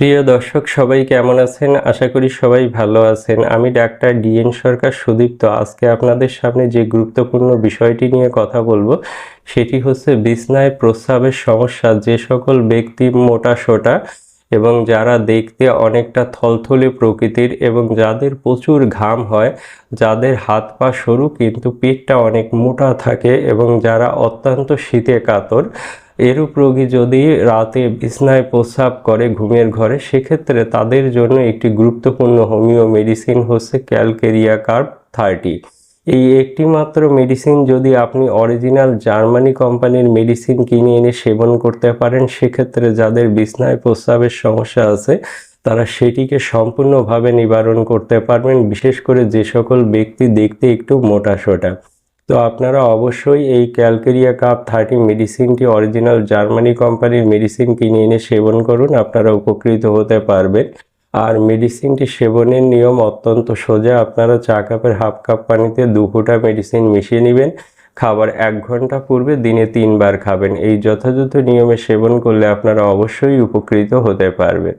প্রিয় দর্শক, সবাই কেমন আছেন? আশা করি সবাই ভালো আছেন। আমি ডাক্তার ডিএন সরকার সুদীপ্ত। আজকে আপনাদের সামনে যে গুরুত্বপূর্ণ বিষয়টি নিয়ে কথা বলব, সেটি হচ্ছে বিছনায় প্রস্রাবের সমস্যা। যে সকল ব্যক্তি মোটা সোটা এবং যারা দেখতে অনেকটা থলথলে প্রকৃতির এবং যাদের প্রচুর ঘাম হয়, যাদের হাত পা সরু কিন্তু পেটটা অনেক মোটা থাকে এবং যারা অত্যন্ত শীতে কাতর এরূপ রোগী যদি রাতে বিছনায় প্রস্রাব করে ঘুমের ঘরে, সেক্ষেত্রে তাদের জন্য একটি গুরুত্বপূর্ণ হোমিও মেডিসিন হচ্ছে ক্যালকেরিয়া কার্ব থার্টি। এই একটি মাত্র মেডিসিন যদি আপনি অরিজিনাল জার্মানি কোম্পানির মেডিসিন কিনে এনে সেবন করতে পারেন, সেক্ষেত্রে যাদের বিছনায় প্রস্রাবের সমস্যা আছে, তারা সেটিকে সম্পূর্ণভাবে নিবারণ করতে পারবেন, বিশেষ করে যে সকল ব্যক্তি দেখতে একটু মোটা সোটা। তো আপনারা অবশ্যই এই ক্যালকেরিয়া কাপ থার্টি মেডিসিনটি অরিজিনাল জার্মানি কোম্পানির মেডিসিন কিনে এনে সেবন করুন, আপনারা উপকৃত হতে পারবেন। আর মেডিসিনটি সেবনের নিয়ম অত্যন্ত সোজা, আপনারা চা কাপের হাফ কাপ পানিতে দু ফোঁটা মেডিসিন মিশিয়ে নেবেন। খাবার এক ঘণ্টা পূর্বে দিনে তিনবার খাবেন। এই যথাযথ নিয়মে সেবন করলে আপনারা অবশ্যই উপকৃত হতে পারবেন।